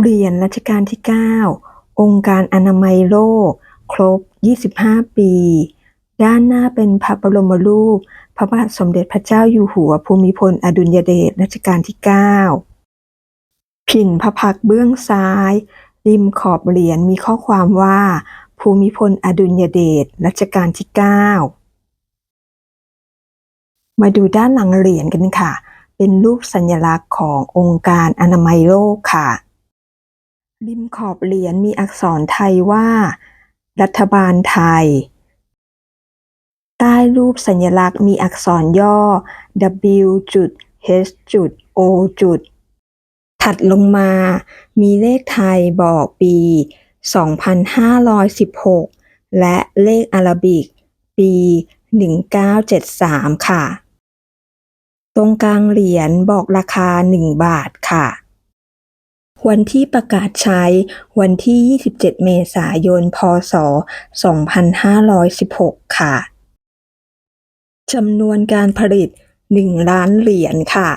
เหรียญรัชกาลที่ 9 องค์การอนามัยโลก ครบ 25 ปี ด้านหน้าเป็นพระบรมรูป พระบาทสมเด็จพระเจ้าอยู่หัวภูมิพลอดุลยเดชรัชกาลที่ 9 ผินพระพักเบื้องซ้าย ริมขอบเหรียญมีข้อความว่า ภูมิพลอดุลยเดชรัชกาลที่ 9 มาดูด้านหลังเหรียญกันค่ะ เป็นรูปสัญลักษณ์ขององค์การอนามัยโลกค่ะ ริมขอบเหรียญมีอักษรไทยว่า รัฐบาลไทย ใต้รูปสัญลักษณ์มีอักษรย่อ W จุด H จุด O จุดถัดลงมา มีเลขไทยบอกปี 2516 และเลขอาราบิก ปี 1973 ค่ะ ตรงกลางเหรียญบอกราคา 1 บาทค่ะ วันที่ประกาศใช้ วันที่ 27 เมษายน พ.ศ.2516 ค่ะจำนวนการผลิต 1 ล้านเหรียญค่ะ